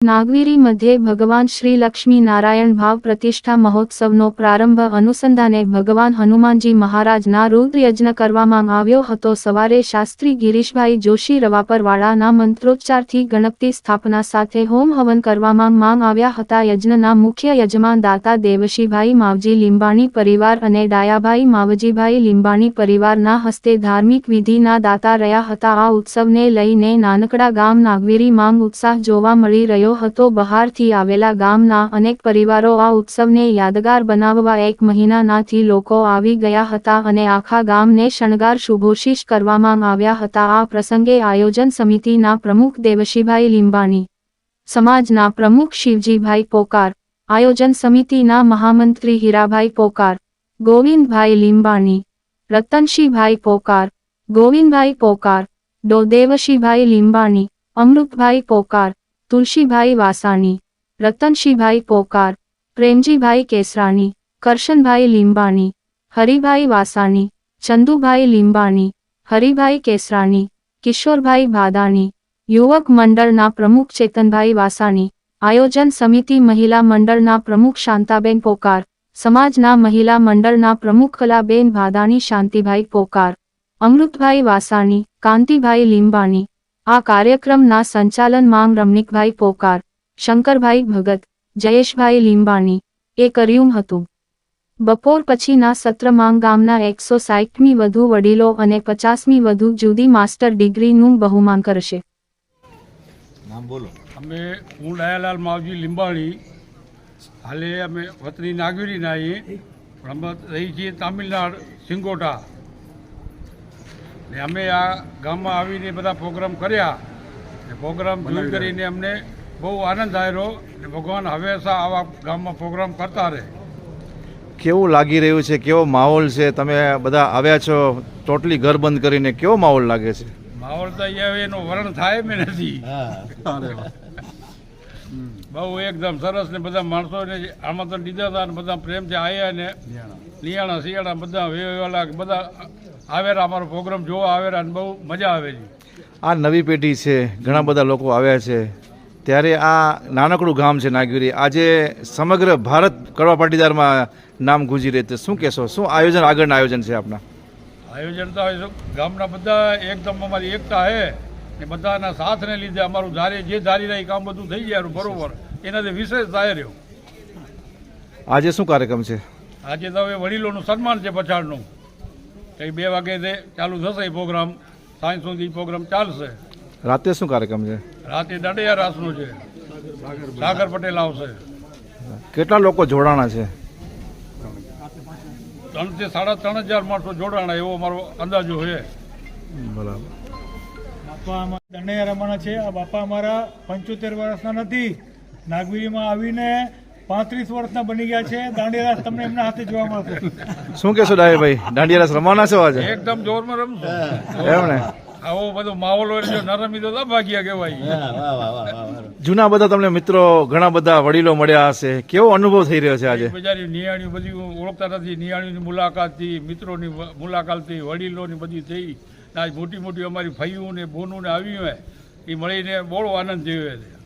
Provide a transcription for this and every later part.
નાગવીરી મધ્યે ભગવાન શ્રી લક્ષ્મી નારાયણ ભાવ પ્રતિષ્ઠા મહોત્સવનો પ્રારંભ અનુસંધાને ભગવાન હનુમાનજી મહારાજના રુદ્રયજ્ઞ કરવામાં આવ્યો હતો. સવારે શાસ્ત્રી ગિરીશભાઈ જોશી રવાપરવાળાના મંત્રોચ્ચારથી ગણપતિ સ્થાપના સાથે હોમ હવન કરવામાં માંગ આવ્યા હતા. યજ્ઞના મુખ્ય યજમાન દાતા દેવશીભાઈ માવજી લીંબાણી પરિવાર અને ડાયાભાઈ માવજીભાઈ લીંબાણી પરિવારના હસ્તે ધાર્મિક વિધિના દાતા રહ્યા હતા. આ ઉત્સવને લઈને નાનકડા ગામ નાગવીરી માંગ ઉત્સાહ જોવા મળી રહ્યો હતો. બહારથી આવેલા ગામના અનેક પરિવારો આ ઉત્સવને યાદગાર બનાવવા એક મહિનાનાથી લોકો આવી ગયા હતા અને આખા ગામને શણગાર શુભોશીષ કરવામાં આવ્યા હતા. આ પ્રસંગે આયોજન સમિતિના પ્રમુખ દેવશીભાઈ લીંબાણી, સમાજના પ્રમુખ શિવજીભાઈ પોકાર, આયોજન સમિતિના મહામંત્રી હીરાભાઈ પોકાર, ગોવિંદભાઈ લીંબાણી, રતનશીભાઈ પોકાર, ગોવિંદભાઈ પોકાર ડો દેવશીભાઈ લીંબાણી, અમૃતભાઈ પોકાર તુલસીભાઈ વાસાણી, રતનશીભાઈ પોકાર, પ્રેમજીભાઈ કેસરાણી, કરશનભાઈ લીંબાણી, હરિભાઈ વાસાણી, ચંદુભાઈ લીંબાણી, હરિભાઈ કેસરાણી, કિશોરભાઈ ભાદાણી, યુવક મંડળના પ્રમુખ ચેતનભાઈ વાસાણી, આયોજન સમિતિ મહિલા મંડળના પ્રમુખ શાંતાબેન પોકાર, સમાજના મહિલા મંડળના પ્રમુખ કલાબેન ભાદાણી, શાંતિભાઈ પોકાર, અમૃતભાઈ વાસાણી, કાંતિભાઈ લીંબાણી આ કાર્યક્રમના સંચાલન માંગ રમણીકભાઈ પોકાર શંકરભાઈ ભગત જયેશભાઈ લીંબાણી એ કર્યું હતું. બપોર પછીના સત્રમાં ગામના એકસો સાઠમી વધુ વડીલો અને પચાસમી વધુ જુદી માસ્ટર ડિગ્રીનું બહુમાન કરશે. અમે હું દયાલાલ માવજી લીંબાણી હાલે અમે વતની છીએ પણ રહી છીએ તામિલનાડ સિંગોટા ને અમે આ ગામમાં આવીને બધા પ્રોગ્રામ કર્યા. ને પ્રોગ્રામ જોઈ કરીને અમને બહુ આનંદ આવ્યો ને ભગવાન હંમેશા આવા ગામમાં પ્રોગ્રામ કરતા રહે. કેવું લાગી રહ્યું છે? કેવો માહોલ છે? તમે બધા આવ્યા છો ટોટલી ઘર બંધ કરીને કેવો માહોલ લાગે છે? માહોલ તો અહીંયા એનું વર્ણન થાય મેં નથી. બહુ એકદમ સરસ ને બધા માણસોને આમંત્રણ દીધા હતા ને બધા પ્રેમથી આવ્યા ને. નિયાણા. શિયાળા બધા વેવાલા બધા આવેલા અમારો પ્રોગ્રામ જોવા આવેલા અને બહુ મજા આવે છે. આ નવી પેઢી છે ઘણા બધા લોકો આવ્યા છે. ત્યારે આ નાનકડું ગામ છે નાગવીરી. આજે સમગ્ર ભારત કડવા પાટીદારમાં નામ ગુંજી રહે છે. શું કહેશો? શું આયોજન આગળના આયોજન છે આપના? આયોજન તો ગામના બધા એકદમ અમારી એકતા છે ને બધાના સાથને લીધે અમારું ધારે જે ધારી રહ્યા એ કામ બધું થઈ જાય બરોબર. એનાથી વિશેષ થાય રહ્યો. આજે શું કાર્યક્રમ છે? આજે તો હવે વડીલોનું સન્માન છે પછાડનું. કંઈ બે વાગે તે ચાલુ થશે એ પ્રોગ્રામ સાંજ સુધી પ્રોગ્રામ ચાલશે. રાતે શું કાર્યક્રમ છે? રાતે દાંડિયા રાસનો છે. સાગર પટેલ આવશે. કેટલા લોકો જોડાણા છે? ત્રણથી સાડા ત્રણ હજાર માણસો જોડાણા એવો મારો અંદાજો છે. બરાબર. બાપા અમારા દંડૈયા રમવાના છે. આ બાપા અમારા પંચોતેર વર્ષના નથી. નાગવીરીમાં આવીને પાંત્રીસ વર્ષના બની ગયા છે. દાંડિયા રાસ તમને એમના હાથે જોવા મળશે. શું કહેશો ડાયભાઈ દાંડિયા દાંડિયારાસ રમવાના છો આજે? એકદમ જોરમાં રમશો એમ ને? આવો બધો માહોલ હોય એટલે ન રમી તો ભાગ્યા કહેવાય. જૂના બધા તમને મિત્રો ઘણા બધા વડીલો મળ્યા હશે. કેવો અનુભવ થઈ રહ્યો છે આજે? બજારી નિયાણીઓ બધી ઓળખતા નથી. નિયાણીની મુલાકાતથી મિત્રોની મુલાકાત મુલાકાતથી વડીલોની બધી થઈ. આજ મોટી મોટી અમારી ભાઈઓ ને બોનું ને આવી હોય એ મળીને બહુ આનંદ થયો છે.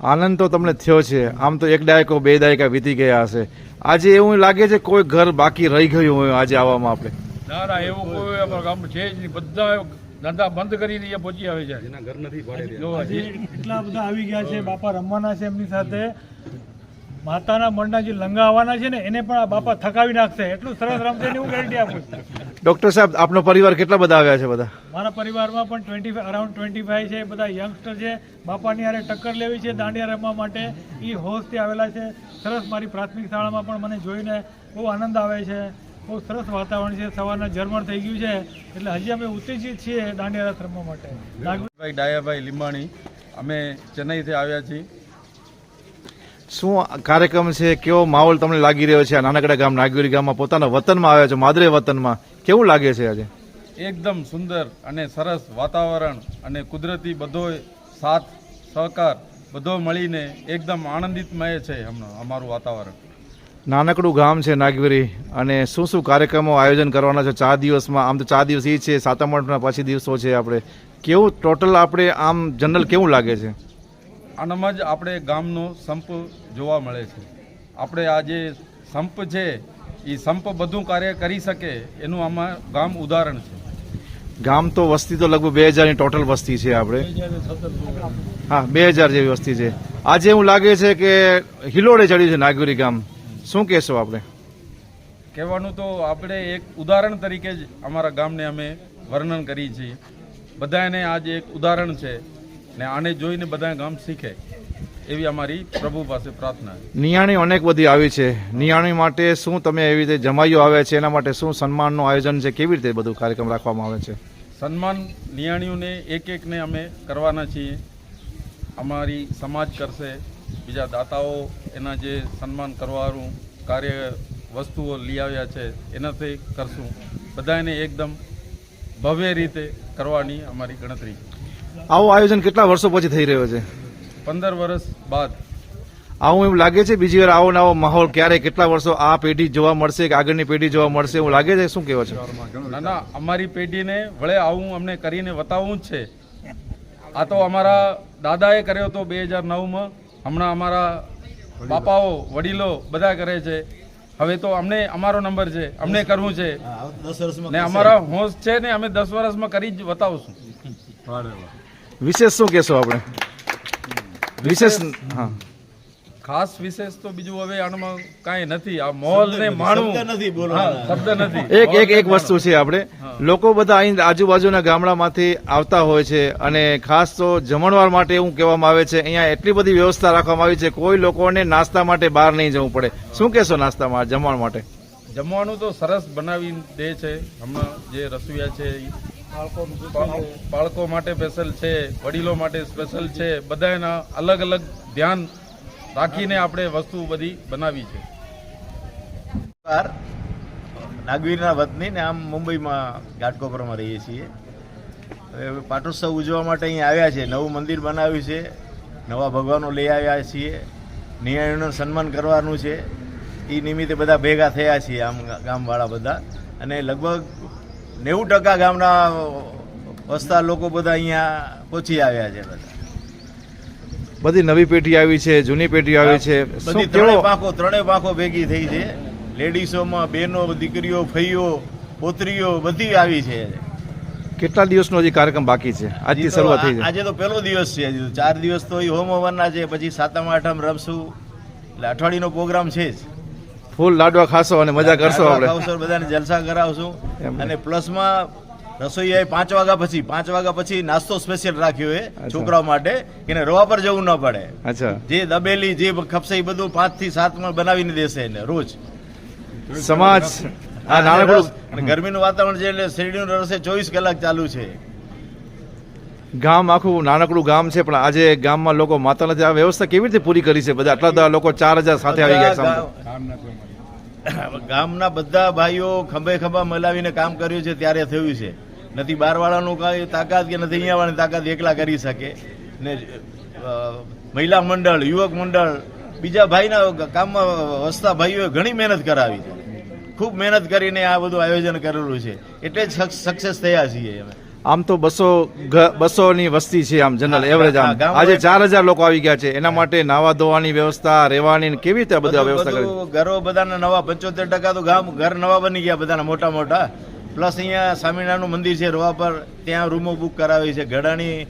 આનંદ તો તમને થયો છે. આમ તો એક દાયકો બે દાયકા વીતી ગયા હશે. આજે એવું લાગે છે કોઈ ઘર બાકી રહી ગયું હોય આજે આવવામાં આપણે. ના ના એવું કોઈ અમારા ગામ છે જ નહીં. બધા ધંધા બંધ કરીને અહીંયા પહોંચી આવે છે. એના ઘર નથી એટલા બધા આવી ગયા છે બાપા રમવાના છે એમની સાથે. માતાના મનના જે લંગા આવવાના છે ને એને પણ આ બાપા થકાવી નાખશે. એટલું સરસ રમશે એની હું ગેરંટી આપું છું. ડોક્ટર સાહેબ આપનો પરિવાર કેટલા બધા આવ્યા છે બધા? મારા પરિવારમાં પણ ટ્વેન્ટી અરાઉન્ડ ટ્વેન્ટી ફાઈવ છે બધા યંગસ્ટર છે. બાપાની હારે ટક્કર લેવી છે દાંડિયા રમવા માટે. એ હોશથી આવેલા છે. સરસ મારી પ્રાથમિક શાળામાં પણ મને જોઈને બહુ આનંદ આવે છે. બહુ સરસ વાતાવરણ છે. સવારના ઝરમર થઈ ગયું છે. એટલે હજી અમે ઉત્તેજિત છીએ દાંડિયા રથ રમવા માટે. નાગરિક ભાઈ ડાયાભાઈ લીંબાણી અમે ચેન્નઈથી આવ્યા છીએ. શું કાર્યક્રમ છે? કેવો માહોલ તમને લાગી રહ્યો છે? આ નાનકડા ગામ નાગવીરી ગામમાં પોતાના વતનમાં આવ્યા છો માદરે વતનમાં. કેવું લાગે છે આજે? એકદમ સુંદર અને સરસ વાતાવરણ અને કુદરતી બધો સાથ સહકાર બધો મળીને એકદમ આનંદિતમય છે હમણાં અમારું વાતાવરણ. નાનકડું ગામ છે નાગવેરી અને શું શું કાર્યક્રમો આયોજન કરવાના છે? ચાર દિવસમાં આમ તો ચાર દિવસ એ છે સાતમ આઠના પછી દિવસો છે આપણે. કેવું ટોટલ આપણે આમ જનરલ કેવું લાગે છે? આનામાં જ આપણે ગામનો સંપ જોવા મળે છે. આપણે આ જે સંપ છે એ સંપ બધું કાર્ય કરી શકે એનું આમાં ગામ ઉદાહરણ છે. ગામ તો વસ્તી તો લગભગ બે હજારની ટોટલ વસ્તી છે આપણે. હા બે હજાર જેવી વસ્તી છે. આજે એવું લાગે છે કે હિલોડે ચડ્યું છે નાગુરી ગામ. શું કહેશો આપણે? કહેવાનું તો આપણે એક ઉદાહરણ તરીકે જ અમારા ગામને અમે વર્ણન કરીએ છીએ બધાને આજે એક ઉદાહરણ છે ને આને જોઈને બધા ગામ શીખે. એવી અમારી પ્રભુ પાસે પ્રાર્થના નિયાણી અનેક બધી આવી છે. નિયાણી માટે શું તમે એવી રીતે જમાઈઓ આવે છે? એના માટે શું સન્માનનું આયોજન છે? કેવી રીતે બધું કાર્યક્રમ રાખવામાં આવે છે? સન્માન નિયાણીઓને એક એકને અમે કરવાના છીએ. અમારી સમાજ કરશે. બીજા દાતાઓ એના જે સન્માન કરવાનું કાર્ય વસ્તુઓ લઈ આવ્યા છે એનાથી કરશું. બધાને એકદમ ભવ્ય રીતે કરવાની અમારી ગણતરી આવું આયોજન કેટલા વર્ષો પછી થઈ રહ્યો છે? પંદર વર્ષ બાદ. આવું એવું લાગે છે? બીજી વાર આવો નવો માહોલ ક્યારે કેટલા વર્ષો આ પેઢી જોવા મળશે કે આગળની પેઢી જોવા મળશે એવું લાગે છે? શું કહેવો છે? ના ના અમારી પેઢીને વળે આવું અમને કરીને બતાવવું જ છે. આ તો અમારા દાદાએ કર્યો હતો બે હજાર નવમાં. હમણાં અમારા બાપાઓ વડીલો બધા કરે છે. હવે તો અમને અમારો નંબર છે. અમને કરવું છે. ને અમારા હોશ છે ને અમે દસ વર્ષમાં કરી જ બતાવશું. વિશેષ શું કહેશો આપણે? વિશેષ હા. ખાસ વિશેષ તો બીજું હવે આનામાં કાંઈ નથી. આ મોલ ને માણવું નથી શબ્દ નથી. એક એક એક વસ્તુ છે આપણે. લોકો બધા અહીં આજુબાજુના ગામડામાંથી આવતા હોય છે અને ખાસ તો જમણવાર માટે એવું કહેવામાં આવે છે અહીંયા એટલી બધી વ્યવસ્થા રાખવામાં આવી છે કોઈ લોકોને નાસ્તા માટે બહાર નહીં જવું પડે. શું કહેશો નાસ્તામાં જમવા માટે? જમવાનું તો સરસ બનાવી દે છે. હમણાં જે રસોઈયા છે બાળકો માટે સ્પેશિયલ છે વડીલો માટે સ્પેશિયલ છે. બધાના અલગ અલગ ધ્યાન રાખીને આપણે વસ્તુ બધી બનાવી છે. નાગવીરના વતની ને આમ મુંબઈમાં ઘાટકોપરમાં રહીએ છીએ. હવે પાટોત્સવ ઉજવવા માટે અહીં આવ્યા છે. નવું મંદિર બનાવ્યું છે. નવા ભગવાનો લઈ આવ્યા છીએ. નિયાણીનું સન્માન કરવાનું છે. એ નિમિત્તે બધા ભેગા થયા છીએ આમ ગામવાળા બધા. અને લગભગ નેવું ટકા ગામના વસતા લોકો બધા અહીંયા પહોંચી આવ્યા છે બધા. બધી નવી પેઢી આવી છે જૂની પેઢી આવી છે. બધી ત્રણેય પાંખો ત્રણેય પાંખો ભેગી થઈ છે. લેડીસોમાં બહેનો દીકરીઓ ફઈઓ પોતરીઓ બધી આવી છે. કેટલા દિવસનો હજી કાર્યક્રમ બાકી છે? આજથી શરૂઆત થઈ છે. આજે તો પહેલો દિવસ છે હજી ચાર દિવસ તો એ હોમ હવનના છે પછી સાતમ આઠમ રમશું. એટલે અઠવાડિયાનો પ્રોગ્રામ છે જ. ફૂલ લાડવા ખાશો અને મજા કરશો આપણે. ખાવશું, બધાને જલસા કરાવશું. અને પ્લસમાં રસોઈયાએ પાંચ વાગ્યા પછી પાંચ વાગ્યા પછી નાસ્તો સ્પેશિયલ રાખ્યો એ છોકરાઓ માટે એને રવા પર જવું ન પડે. અચ્છા. જે દબેલી જે ખપશે એ બધું પાંચથી સાતમાં બનાવીને દેશે એને રોજ. સમાજ આ નાનકડું ગરમીનું વાતાવરણ છે એટલે શેરડીનું રસ ચોવીસ કલાક ચાલુ છે. ગામ આખું નાનકડું ગામ છે, પણ આજે ગામમાં લોકો માતા આ વ્યવસ્થા કેવી રીતે પૂરી કરી છે બધા? આટલા બધા લોકો ચાર હજાર સાથે આવી ગયા ગામના બધા ભાઈઓ ખંભે ખંભા મલાવીને કામ કર્યું છે, ત્યારે થયું છે. નથી બારવાળાનું કઈ તાકાત કે નથી અહીંયા વાળાની તાકાત એકલા કરી શકે. ને મહિલા મંડળ, યુવક મંડળ, બીજા ભાઈના કામમાં વસતા ભાઈઓએ ઘણી મહેનત કરાવી છે. ખૂબ મહેનત કરીને આ બધું આયોજન કરેલું છે. એટલે જ સક્સેસ થયા છીએ અમે. આમ તો બસો બસો ની વસ્તી છે આમ જનરલ એવરેજ આમ. આજે ચાર હજાર લોકો આવી ગયા છે. એના માટે નાવા ધોવાની વ્યવસ્થા રહેવાની કેવી રીતે બધા વ્યવસ્થા કરી? ઘરો બધાના નવા પંચોતેર ટકા તો ગામ ઘર નવા બની ગયા બધાના મોટા મોટા. પ્લસ અહીંયા સ્વામિનારાયણનું મંદિર છે રોવા પર. ત્યાં રૂમો બુક કરાવી છે. ગઢાણી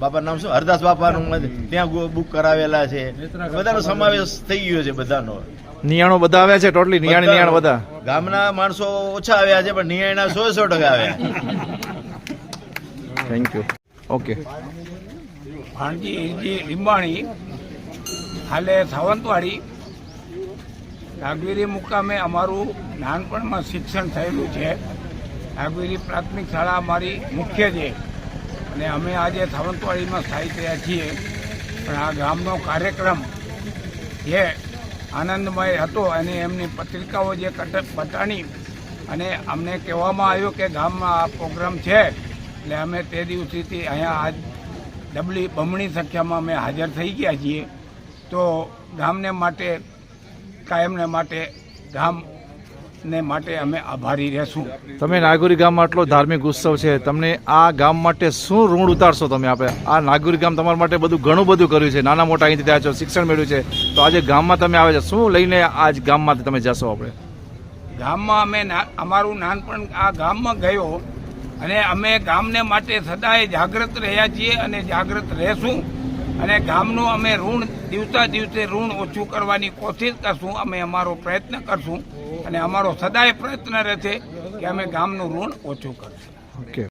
બાપા નામ શું? હરદાસ બાપાનું નું ત્યાં બુક કરાવેલા છે. બધાનો સમાવેશ થઈ ગયો છે બધાનો. નિયાણો બધા આવ્યા છે? ટોટલી નિયાણી નિયાણ બધા? ગામના માણસો ઓછા આવ્યા છે પણ નિયાણા સો સો ટકા આવ્યા. Thank you okay Bhanji Limbani, હાલે સાવંતવાડી નાગવીરી મુકામે અમારું નાનપણમાં શિક્ષણ થયેલું છે. નાગવીરી પ્રાથમિક શાળા અમારી મુખ્ય છે. અને અમે આજે સાવંતવાડીમાં સ્થાયી થયા છીએ. પણ આ ગામનો કાર્યક્રમ જે આનંદમય હતો અને એમની પત્રિકાઓ જે કટક બતાણી અને અમને કહેવામાં આવ્યું કે ગામમાં આ પ્રોગ્રામ છે એટલે અમે તે દિવસેથી અહીંયા આજ ડબલી બમણી સંખ્યામાં અમે હાજર થઈ ગયા છીએ. તો ગામને માટે કાયમને માટે ગામ ને માટે અમે આભારી રહેશું. તમે નાગુરી ગામમાં આટલો ધાર્મિક ઉત્સવ છે તમને આ ગામ માટે શું ઋણ ઉતારશો તમે આપણે આ નાગુરી ગામ તમારા માટે બધું ઘણું બધું કર્યું છે નાના મોટા અહીંથી ત્યાં છો શિક્ષણ મેળવ્યું છે. તો આજે ગામમાં તમે આવે છે શું લઈને આજ ગામમાંથી તમે જશો આપણે? ગામમાં અમે અમારું નાનપણ આ ગામમાં ગયો. અને અમે ગામને માટે સદાય જાગૃત રહ્યા છીએ અને જાગૃત રહેશું. અને ગામનું અમે ઋણ દિવસા દિવસે ઋણ ઓછું કરવાની કોશિશ કરશું. અમે અમારો પ્રયત્ન કરશું. અને અમારો સદાય પ્રયત્ન રહેશે કે અમે ગામનું ઋણ ઓછું કરશું. ઓકે